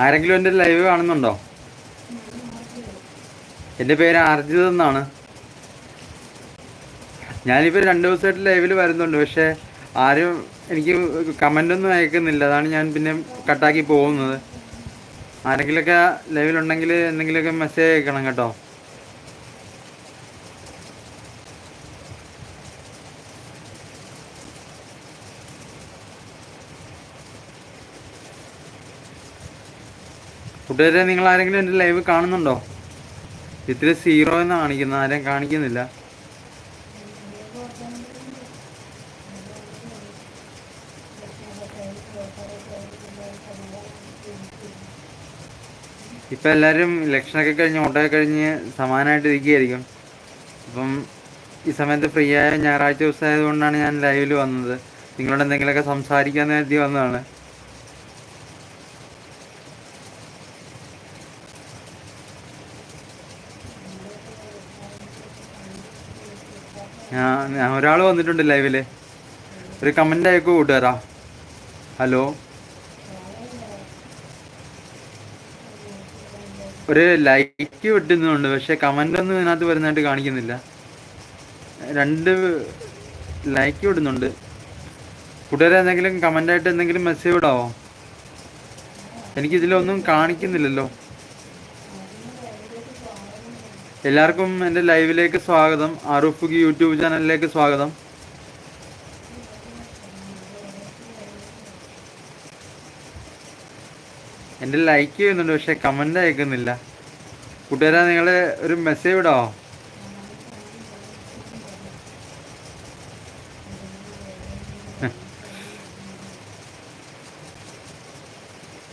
ആരെങ്കിലും എന്റെ ലൈവ് കാണുന്നുണ്ടോ? എന്റെ പേര് അർജിത് എന്നാണ്. ഞാനിപ്പോൾ രണ്ട് ദിവസമായിട്ട് ലൈവിൽ വരുന്നുണ്ട് പക്ഷേ ആരും എനിക്ക് കമന്റ് ഒന്നും അയക്കുന്നില്ല. അതാണ് ഞാൻ പിന്നെ കട്ടാക്കി പോകുന്നത്. ആരെങ്കിലുമൊക്കെ ലൈവിലുണ്ടെങ്കിൽ എന്തെങ്കിലുമൊക്കെ മെസ്സേജ് അയക്കണം കേട്ടോ. കൂട്ടുകാരെ നിങ്ങൾ ആരെങ്കിലും എന്റെ ലൈവ് കാണുന്നുണ്ടോ? ഇത്ര സീറോ എന്ന് കാണിക്കുന്നത് ആരെയും കാണിക്കുന്നില്ല. ഇപ്പം എല്ലാവരും ഇലക്ഷനൊക്കെ കഴിഞ്ഞ് ഓട്ടൊക്കെ കഴിഞ്ഞ് സമാനമായിട്ട് ഇരിക്കുകയായിരിക്കും. അപ്പം ഈ സമയത്ത് ഫ്രീ ആയ ഞായറാഴ്ച ദിവസം ആയതുകൊണ്ടാണ് ഞാൻ ലൈവിൽ വന്നത്. നിങ്ങളോട് എന്തെങ്കിലുമൊക്കെ സംസാരിക്കാൻ കരുതി വന്നതാണ്. ഞാൻ ഒരാൾ വന്നിട്ടുണ്ട് ലൈവിൽ. ഒരു കമന്റ് അയക്കോ കൂട്ടുകാരാ. ഹലോ ഒരു ലൈക്ക് വിട്ടുന്നുണ്ട് പക്ഷെ കമന്റ് ഒന്നും ഇതിനകത്ത് വരുന്നതായിട്ട് കാണിക്കുന്നില്ല. രണ്ട് ലൈക്ക് വിടുന്നുണ്ട്. കൂട്ടുകാരെ എന്തെങ്കിലും കമന്റായിട്ട് എന്തെങ്കിലും മെസ്സേജ് വിടാവോ എനിക്കിതിലൊന്നും കാണിക്കുന്നില്ലല്ലോ. എല്ലാവർക്കും എന്റെ ലൈവിലേക്ക് സ്വാഗതം. ആറുഫുഖി യൂട്യൂബ് ചാനലിലേക്ക് സ്വാഗതം. എന്റെ ലൈക്ക് ചെയ്യുന്നുണ്ട് പക്ഷെ കമന്റ് അയക്കുന്നില്ല. കൂട്ടുകാരാ നിങ്ങൾ ഒരു മെസ്സേജ് ഇടാമോ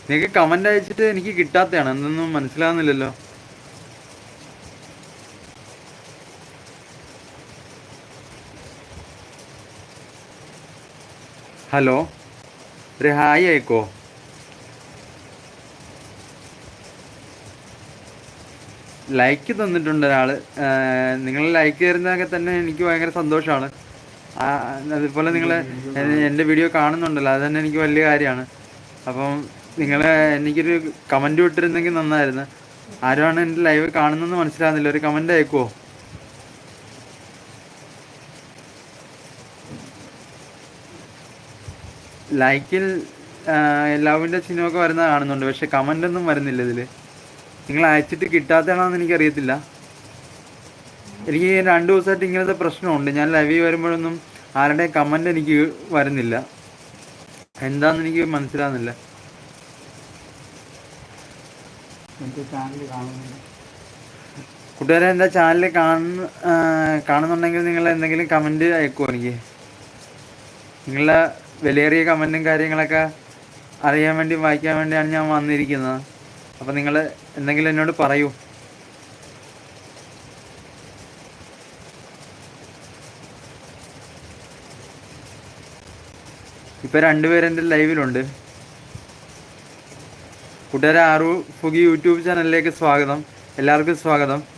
നിങ്ങൾക്ക് കമന്റ് അയച്ചിട്ട് എനിക്ക് കിട്ടാത്തതാണ്. എന്തൊന്നും മനസ്സിലാവുന്നില്ലല്ലോ. ഹലോ ഒരു ഹായ് അയക്കോ ലൈക്ക് തന്നിട്ടുണ്ട് ഒരാൾ നിങ്ങൾ ലൈക്ക് തരുന്നതൊക്കെ തന്നെ എനിക്ക് ഭയങ്കര സന്തോഷമാണ് അതുപോലെ നിങ്ങൾ എന്റെ വീഡിയോ കാണുന്നുണ്ടല്ലോ അത് തന്നെ എനിക്ക് വലിയ കാര്യമാണ്. അപ്പം നിങ്ങൾ എനിക്കൊരു കമന്റ് വിട്ടിരുന്നെങ്കിൽ നന്നായിരുന്നു. ആരുമാണ് എന്റെ ലൈവ് കാണുന്നതെന്ന് മനസ്സിലാകുന്നില്ല ഒരു കമന്റ് അയക്കുമോ ലൈക്കിൽ ലവിന്റെ ചിഹ്നമൊക്കെ വരുന്ന കാണുന്നുണ്ട് പക്ഷെ കമന്റ് ഒന്നും വരുന്നില്ല ഇതിൽ നിങ്ങൾ അയച്ചിട്ട് കിട്ടാത്തതാണെന്ന് എനിക്കറിയത്തില്ല. എനിക്ക് രണ്ട് ദിവസമായിട്ട് ഇങ്ങനത്തെ പ്രശ്നമുണ്ട്. ഞാൻ ലൈവിൽ വരുമ്പോഴൊന്നും ആരുടെ കമന്റ് എനിക്ക് വരുന്നില്ല. എന്താന്ന് എനിക്ക് മനസ്സിലാകുന്നില്ല കൂട്ടുകാരെ എന്താ ചാനൽ കാണുന്ന കാണുന്നുണ്ടെങ്കിൽ നിങ്ങൾ എന്തെങ്കിലും കമന്റ് അയക്കുമോ എനിക്ക്? നിങ്ങളുടെ വിലയേറിയ കമന്റും കാര്യങ്ങളൊക്കെ അറിയാൻ വേണ്ടി വായിക്കാൻ വേണ്ടിയാണ് ഞാൻ വന്നിരിക്കുന്നത്. അപ്പോൾ നിങ്ങൾ എന്തെങ്കിലും എന്നോട് പറയൂ. ഇപ്പോൾ രണ്ടുപേരെന്റെ ലൈവിലുണ്ട്. കൂട്ടുകാരെ ആറു ഫുഗി യൂട്യൂബ് ചാനലിലേക്ക് സ്വാഗതം. എല്ലാവർക്കും സ്വാഗതം.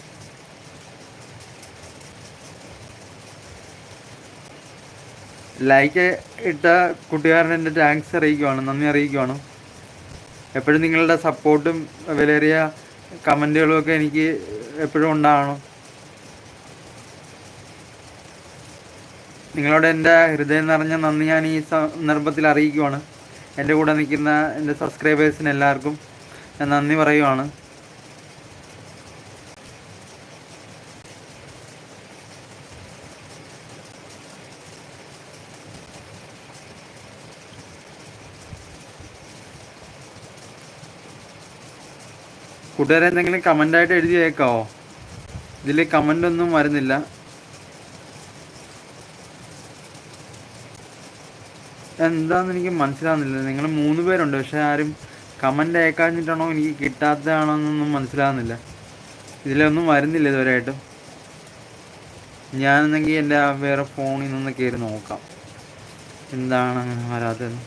ലൈക്ക് ഇട്ട കൂട്ടുകാരൻ എന്റെ താങ്ക്സ് അറിയിക്കുവാണ് നന്ദി അറിയിക്കുവാണ്. എപ്പോഴും നിങ്ങളുടെ സപ്പോർട്ടും വിലയേറിയ കമന്റുകളും ഒക്കെ എനിക്ക് എപ്പോഴും ഉണ്ടാവണം. നിങ്ങളോട് എന്റെ ഹൃദയം നിറഞ്ഞ നന്ദി ഞാൻ ഈ സന്ദർഭത്തിൽ അറിയിക്കുവാണ്. എന്റെ കൂടെ നിൽക്കുന്ന എന്റെ സബ്സ്ക്രൈബേഴ്സിന് എല്ലാവർക്കും ഞാൻ നന്ദി പറയുവാണ്. കൂട്ടുകാരെ എന്തെങ്കിലും കമന്റായിട്ട് എഴുതി അയക്കാവോ ഇതിൽ കമന്റ് ഒന്നും വരുന്നില്ല. എന്താന്ന് എനിക്ക് മനസ്സിലാകുന്നില്ല നിങ്ങൾ മൂന്ന് പേരുണ്ട്. പക്ഷെ ആരും കമന്റ് അയക്കാഞ്ഞിട്ടാണോ എനിക്ക് കിട്ടാത്തതാണോ എന്നൊന്നും മനസ്സിലാകുന്നില്ല ഇതിലൊന്നും വരുന്നില്ല ഇതുവരെയായിട്ടും. ഞാനെന്നെങ്കിൽ എന്റെ വേറെ ഫോണിൽ നിന്ന് കയറി നോക്കാം. എന്താണ് അങ്ങനെ വരാത്തത്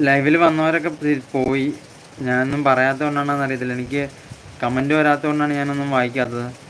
ലൈവിൽ വന്നവരൊക്കെ പോയി. ഞാനൊന്നും പറയാത്തതുകൊണ്ടാണെന്ന് അറിയത്തില്ല. എനിക്ക് കമന്റ് വരാത്തതുകൊണ്ടാണ് ഞാനൊന്നും വായിക്കാത്തത്.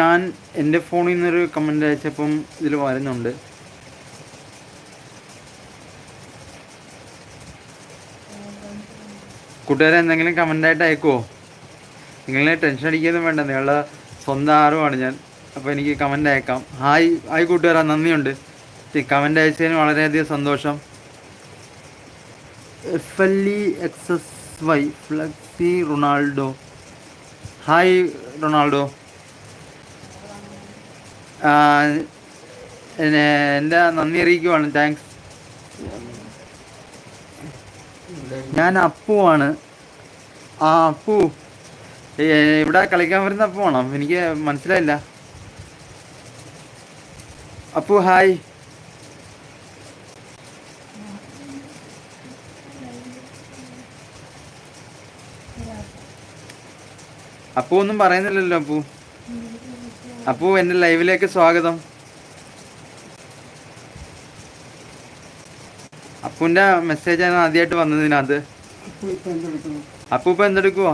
ഞാൻ എന്റെ ഫോണിൽ നിന്നൊരു കമന്റ് അയച്ചപ്പം ഇതിൽ വരുന്നുണ്ട് കൂട്ടുകാരെ എന്തെങ്കിലും കമന്റായിട്ട് അയക്കുമോ നിങ്ങളെ ടെൻഷൻ അടിക്കുകയൊന്നും വേണ്ട നിങ്ങളുടെ സ്വന്തം ആറുമാണ് ഞാൻ. അപ്പോൾ എനിക്ക് കമന്റ് അയക്കാം. ഹായ് ഹായ് കൂട്ടുകാരാ നന്ദിയുണ്ട്. കമന്റ് അയച്ചതിന് വളരെയധികം സന്തോഷം. F L E X S Y flexi Ronaldo hi Ronaldo എന്റെ നന്ദി അറിയിക്കുവാണ്. താങ്ക്സ് ഞാൻ അപ്പുവാണ്. ആ അപ്പു. ഇവിടെ കളിക്കാൻ വരുന്ന അപ്പുവാണോ എനിക്ക് മനസ്സിലായില്ല. അപ്പു ഹായ് അപ്പു ഒന്നും പറയുന്നില്ലല്ലോ അപ്പു. അപ്പു എന്റെ ലൈവിലേക്ക് സ്വാഗതം. അപ്പൂന്റെ മെസ്സേജ് ആണ് ആദ്യമായിട്ട് വന്നതിനകത്ത് അപ്പൂപ്പ എന്തെടുക്കുവോ എന്തെടുക്കുന്നു അപ്പു ഇപ്പൊ എന്തെടുക്കുവാ?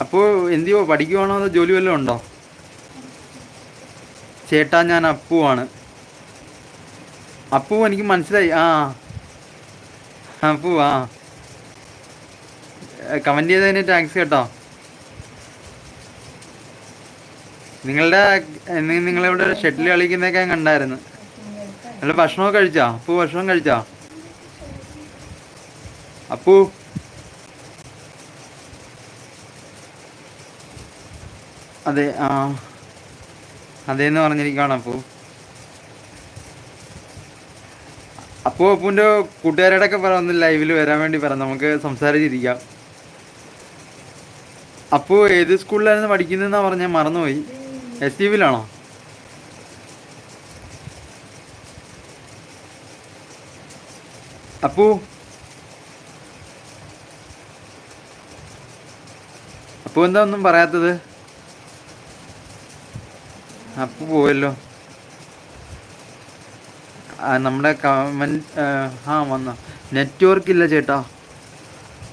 അപ്പു എന്തിയോ പഠിക്കുവാണോ അതോ ജോലി വല്ലതും ഉണ്ടോ? ചേട്ടാ ഞാൻ അപ്പുവാണ്. അപ്പു എനിക്ക് മനസ്സിലായി. ആ. അപ്പു ആ. കമന്റ് ചെയ്തതിന് താങ്ക്സ് കേട്ടോ. നിങ്ങളുടെ നിങ്ങളിവിടെ ഷട്ടിൽ കളിക്കുന്നതൊക്കെ ഞാൻ കണ്ടായിരുന്നു. നല്ല ഭക്ഷണമൊക്കെ കഴിച്ചോ? അപ്പു ഭക്ഷണം കഴിച്ചോ? അപ്പു. അതെ ആ. അതേന്ന് പറഞ്ഞിരിക്കുകയാണ് അപ്പു. അപ്പു അപ്പുവിന്റെ കൂട്ടുകാരോടൊക്കെ പറ ഒന്ന് ലൈവിൽ വരാൻ വേണ്ടി പറ. നമുക്ക് സംസാരിച്ചിരിക്കാം. അപ്പു ഏത് സ്കൂളിലായിരുന്നു പഠിക്കുന്നതെന്നാ പറഞ്ഞാൽ മറന്നുപോയി. എസ് ടി വിയിലാണോ? അപ്പു? അപ്പു എന്താ ഒന്നും പറയാത്തത്? അപ്പു പോയല്ലോ നമ്മുടെ കമന്റ് ആ വന്നോ. നെറ്റ്വർക്ക് ഇല്ല ചേട്ടാ.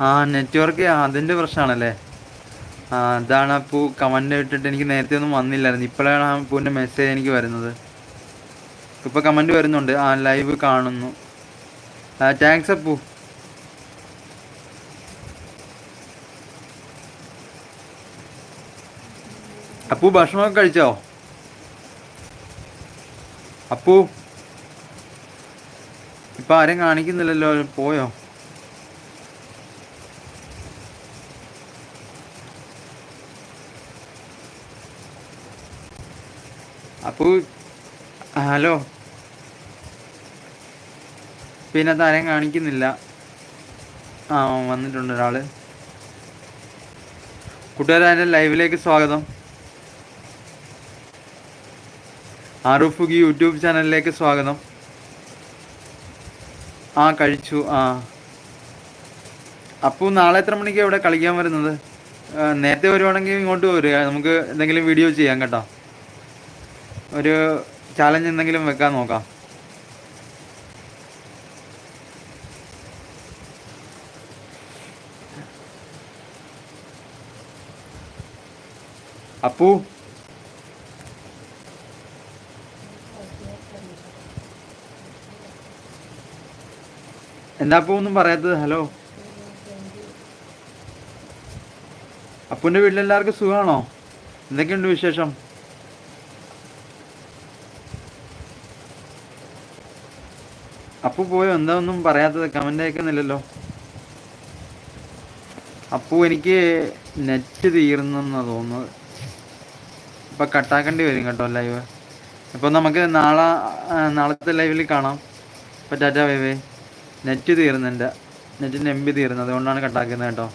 ആ നെറ്റ്വർക്ക് അതിന്റെ പ്രശ്നമാണല്ലേ? ആ അതാണ് കമന്റ് ഇട്ടിട്ട് എനിക്ക് നേരത്തെ ഒന്നും വന്നില്ലായിരുന്നു. ഇപ്പോഴാണ് ആ പൂവിന്റെ മെസ്സേജ് എനിക്ക് വരുന്നത്. ഇപ്പോൾ കമന്റ് വരുന്നുണ്ട്. ആ ലൈവ് കാണുന്നു. താങ്ക്സ് അപ്പു. അപ്പു ഭക്ഷണമൊക്കെ കഴിച്ചോ? അപ്പു ഇപ്പം ആരും കാണിക്കുന്നില്ലല്ലോ പോയോ? അപ്പു ഹലോ. പിന്നെ താരം കാണിക്കുന്നില്ല. ആ വന്നിട്ടുണ്ട് ഒരാൾ. കൂട്ടുകാരെ ലൈവിലേക്ക് സ്വാഗതം. ആറുഫുഗി യൂട്യൂബ് ചാനലിലേക്ക് സ്വാഗതം. ആ കഴിച്ചു ആ. അപ്പോൾ നാളെ എത്ര മണിക്ക് ഇവിടെ കളിക്കാൻ വരുന്നത്? നേരത്തെ വരുവാണെങ്കിൽ ഇങ്ങോട്ട് വരിക. നമുക്ക് എന്തെങ്കിലും വീഡിയോ ചെയ്യാം കേട്ടോ. ഒരു ചാലഞ്ച് എന്തെങ്കിലും വെക്കാൻ നോക്കാം. അപ്പു. എന്താ അപ്പു ഒന്നും പറയാത്തത്? ഹലോ. അപ്പുവിന്റെ വീട്ടിലെല്ലാവർക്കും സുഖമാണോ എന്തൊക്കെയുണ്ട് വിശേഷം? അപ്പു പോയോ? എന്താ ഒന്നും പറയാത്തത്? കമന്റ് അയക്കുന്നില്ലല്ലോ. അപ്പു എനിക്ക് നെറ്റ് തീർന്നെന്നാണ് തോന്നുന്നത്. ഇപ്പൊ കട്ടാക്കേണ്ടി വരും കേട്ടോ ലൈവ് ഇപ്പൊ നമുക്ക് നാളെ നാളത്തെ ലൈവിൽ കാണാം. ഇപ്പൊ ടാറ്റ ബൈ നെറ്റ് തീർന്നെന്റെ നെറ്റിന്റെ എം ബി തീർന്നു അതുകൊണ്ടാണ് കട്ടാക്കുന്നത് കേട്ടോ.